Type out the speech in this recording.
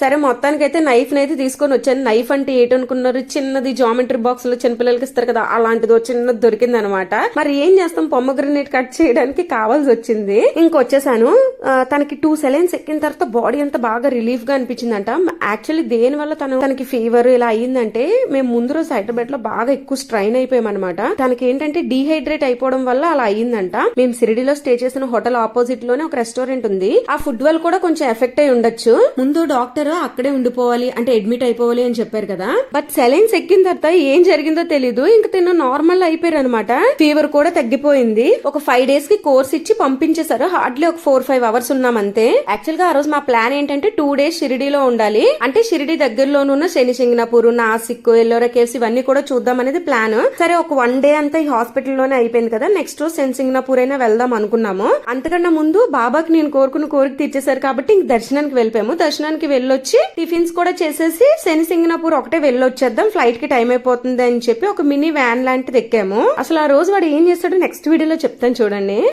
సరే మొత్తానికి అయితే నైఫ్ అయితే తీసుకొని వచ్చాను. నైఫ్ అంటే ఏంటనుకున్నారు? చిన్నది జామెట్రీ బాక్స్లో చిన్నపిల్లలకి ఇస్తారు కదా అలాంటిది చిన్నది దొరికింది అనమాట మరి ఏం చేస్తాం? పొమ్మగ్రనేట్ కట్ చేయడానికి కావాల్సి వచ్చింది. ఇంకొచ్చేసాను. తనకి టూ సెలైన్స్ ఎక్కిన తర్వాత బాడీ అంతా బాగా రిలీఫ్గా అనిపించిందంట. యాక్చువల్లీ దేని వల్ల తను తనకి ఫీవర్ ఇలా అయ్యిందంటే మేము ముందు రోజు హైదరాబాద్లో బాగా ఎక్కువ స్ట్రైన్ అయిపోయామన్నమాట. తనకి ఏంటంటే డీహైడ్రేట్ అయిపోవడం వల్ల అలా అయ్యిందంట. మేము సిరిడిలో స్టే చేసిన హోటల్ ఆపోజిట్లోనే ఒక రెస్టారెంట్ ఉంది. ఆ ఫుడ్ వల్ల కూడా కొంచెం ఎఫెక్ట్ అయి ఉండొచ్చు. ముందు డాక్టర్ అక్కడే ఉండిపోవాలి అంటే అడ్మిట్ అయిపోవాలి అని చెప్పారు కదా. బట్ సెలైన్స్ ఎక్కిన తర్వాత ఏం జరిగిందో తెలీదు. ఇంకా తిన్న నార్మల్ అయిపోయారు అనమాట ఫీవర్ కూడా తగ్గిపోయింది. ఒక ఫైవ్ డేస్కి కోర్స్ ఇచ్చి పంపించేశారు. హార్డ్లీ ఒక ఫోర్ ఫైవ్ అవర్స్ ఉన్నాం అంతే యాక్చువల్గా ఆ రోజు మా ప్లాన్ ఏంటంటే టూ డేస్ షిరిడీలో ఉండాలి. అంటే షిరిడి దగ్గరలోనున్న ఉన్న శని సింగనాపూర్ నాసిక్ ఎల్లోరా కేవ్స్ ఇవన్నీ కూడా చూద్దాం అనేది ప్లాన్ సరే ఒక వన్ డే అంతా ఈ హాస్పిటల్లోనే అయిపోయింది కదా. నెక్స్ట్ రోజు శని సింగనాపూర్ అయినా వెళ్దాం అనుకున్నాము. అంతకన్నా ముందు బాబాకి నేను కోరుకున్న కోరిక తీర్చేశారు కాబట్టి ఇంక దర్శనానికి వెళ్ళిపోయాము. దర్శనానికి వెళ్ళొచ్చి టిఫిన్స్ కూడా చేసేసి శని సింగనాపూర్ ఒకటే వెళ్ళొచ్చేద్దాం. ఫ్లైట్కి టైం అయిపోతుంది అని చెప్పి ఒక మినీ వ్యాన్ లాంటిది ఎక్కాము. అసలు ఆ రోజు వాడు ఏం చేస్తాడో నెక్స్ట్ వీడియోలో చెప్తాను చూడండి.